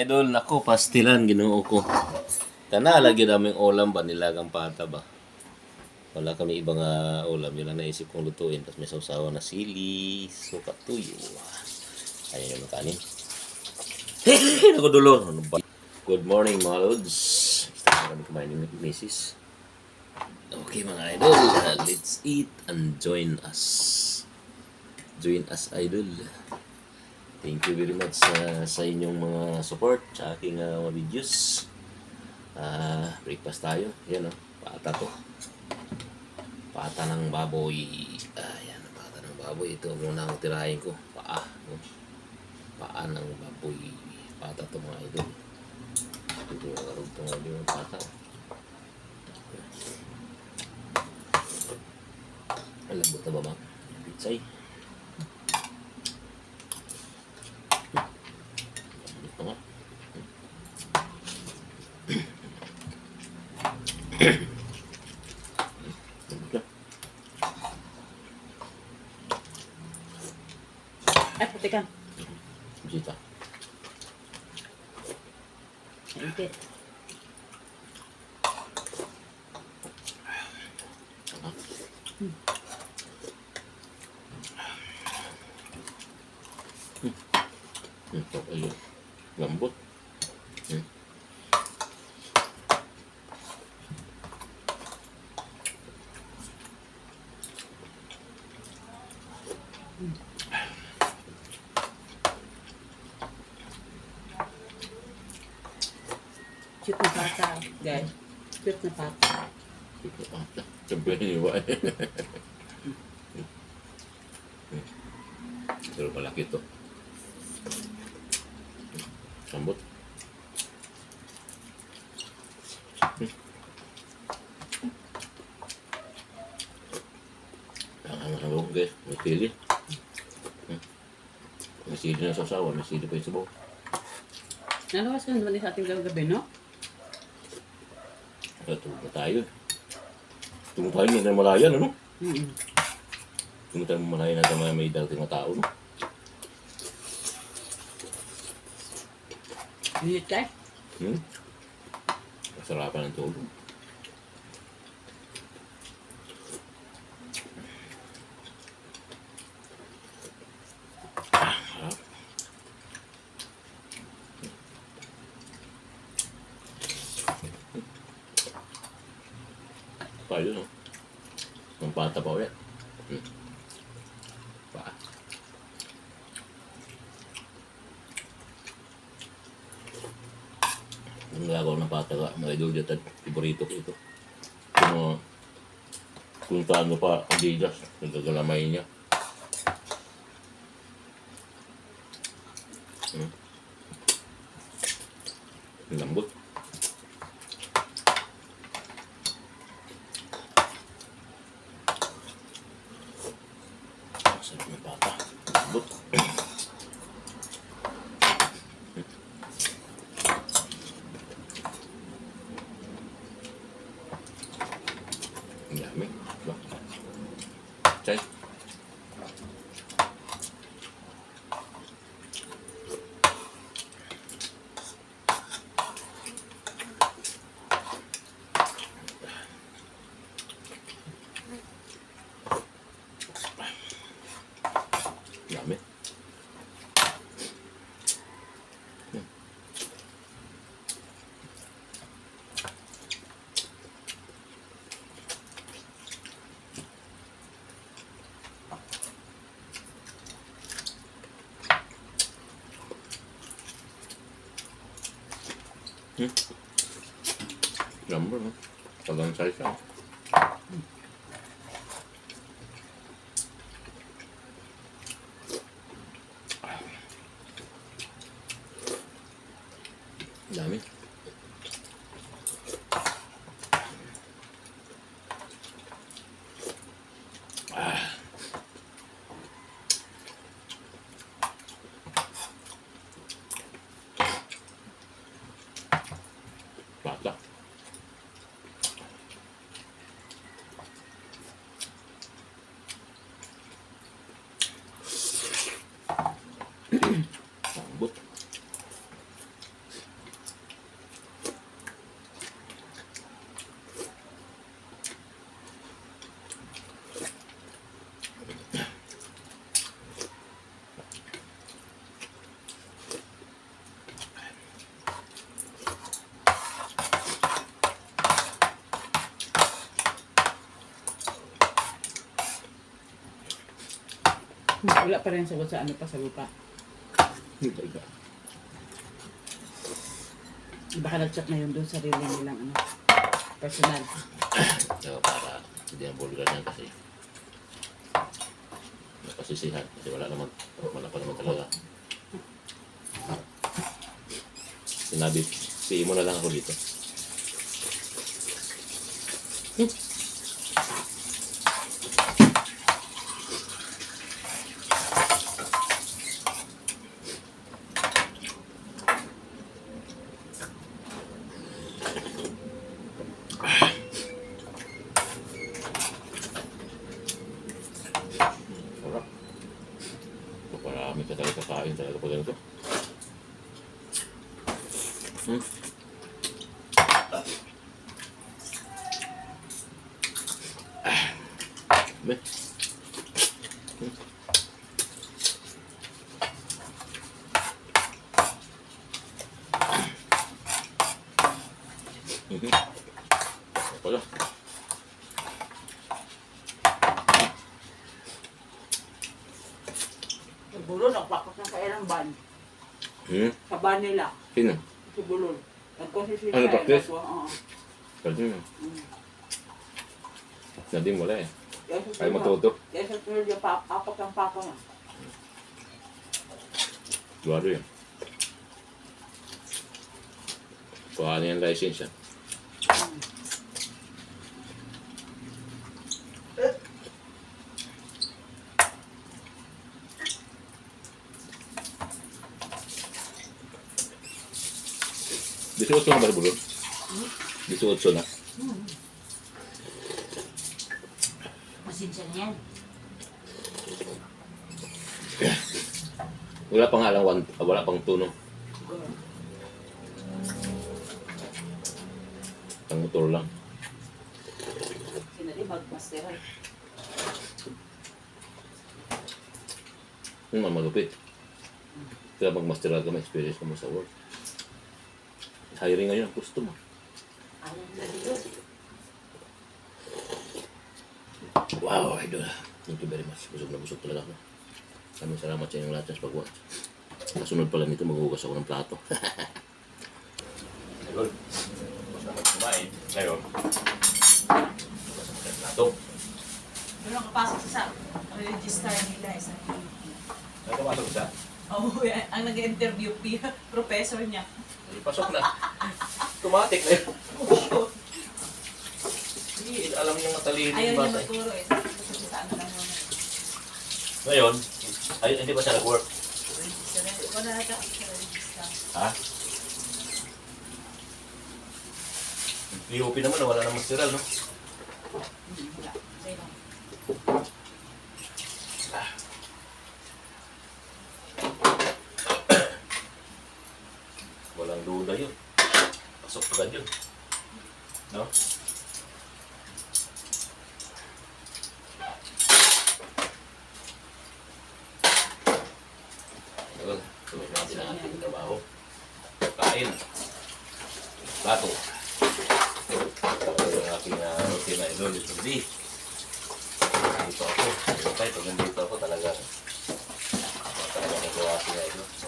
Idol, nako, pastilan, ginoo ko. Kana, lagi namin ulam ba, nilagang pata ba? Wala kami ibang ah, ulam. Yun ang naisip kong lutuin. Tapos may sausawa na sili, suka tuyo. Ayan yung kanin. Ako dulor. Ano ba? Good morning, mga lods. Kami kumain ni Mrs. Okay, mga idol. uh, let's eat and join us. Join us, idol. Thank you very much sa sa inyong mga support sa aking ah, mga videos. Ah, breakfast tayo. Yan oh, pata to. Pata ng baboy. Ah, yan, pata ng baboy. Ito muna ang tirahin ko. Paa. oh. Paa ng baboy. Pata to mga idol. Ito yung karugtong nga yung pata. Alam mo ba ba? Pitsay. Ito nga. Ito. Ay, puti ka. Bisita. Hindi. Ito ay lambot. Hmm. Cute na pata, guys. Cute na pata. Ito pata. Siyempre hiniwa eh. Pero malaki to. Lambot. Hmm. Ang guys, may sili. May sili na sa sawa, may sili pa yung sabaw. Nalawas ka naman sa ating gagabi, no? Natulog na tayo. Tulog tayo, hindi na malayan, ano? Mm Tulog tayo malayan na tayo may dating na tao, no? Minute ka? Hmm? Masarapan ng tulog. Pa yun, no? Ang pata pa ulit. Hmm. Pa. Ang gagawa ng pata ka, mga idol dyan, tad- favorito ko ito. Kung, uh, kung paano pa, Adidas, nagagalamay niya. Hmm. Ang lambot. Ang sarap ng pata. Lambot. Dami. Diba? Chay. Dami. Hmm. Number, no? Tagang size siya. Dami. Ah. Bata. Lambot. Wala pa rin sagot sa ano pa sa lupa. Baka nag-chat na yun doon sa sarili nilang ano, personal. So, para hindi ang vulgar niyan kasi napasisihan kasi wala naman wala pa naman talaga sinabi siya mo na lang ako dito Sarap. Marami ka talaga kakain talaga pag ganito. Hmm. Ah. Be. Hmm. Mhm. Wala. Siguro nagpakot ng kailang ban. Hmm? Sa ban nila. Sino? Siguro. Nagkonsisisi Ano, practice? Oo. Pwede mo. Nadim wala eh. Ay sunod- matuto. Kaya sa sunod yung pa- apat ang pako na. Duwado yan. Kuha niya yung license yan. Disuot na ba sa bulon? Disuot na yan. Wala pang alang one, ah, wala pang tuno. Ang motor lang. Sinali magmasteran. Yung mga malupit. Kaya mag-master ka, may experience ka mo sa work. Hiring ngayon ang gusto mo. Alam na dito. Wow, idol. Thank you very much. Busog na busog talaga ako. Maraming salamat sa inyong lahat sa pag-watch. Kasunod pala nito, maghugas ako ng plato. idol, basta mag-kumain. Ngayon, ng plato. Pero nakapasok sa register nila eh, sa Ano pumasok siya? Oh, ang nag-interview professor niya. Pasok na. Automatic na yun. Hindi, alam niyo matalino Ayaw yung niya bata. eh. eh. Kasi sa ano lang muna. Ngayon, ay, hindi pa siya nag-work. Wala na sa register. Ha? POP naman, wala namang steral, no? Wala. Walang duda yun. Pasok agad yun. No? Ayun, tuloy natin ang ating trabaho. Kain. Plato. Ito yung aking uh, routine na idol. Ito di. Dito ako. Dito tayo. Pag nandito ako talaga. Talaga nagawa sila ito.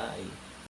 Bye.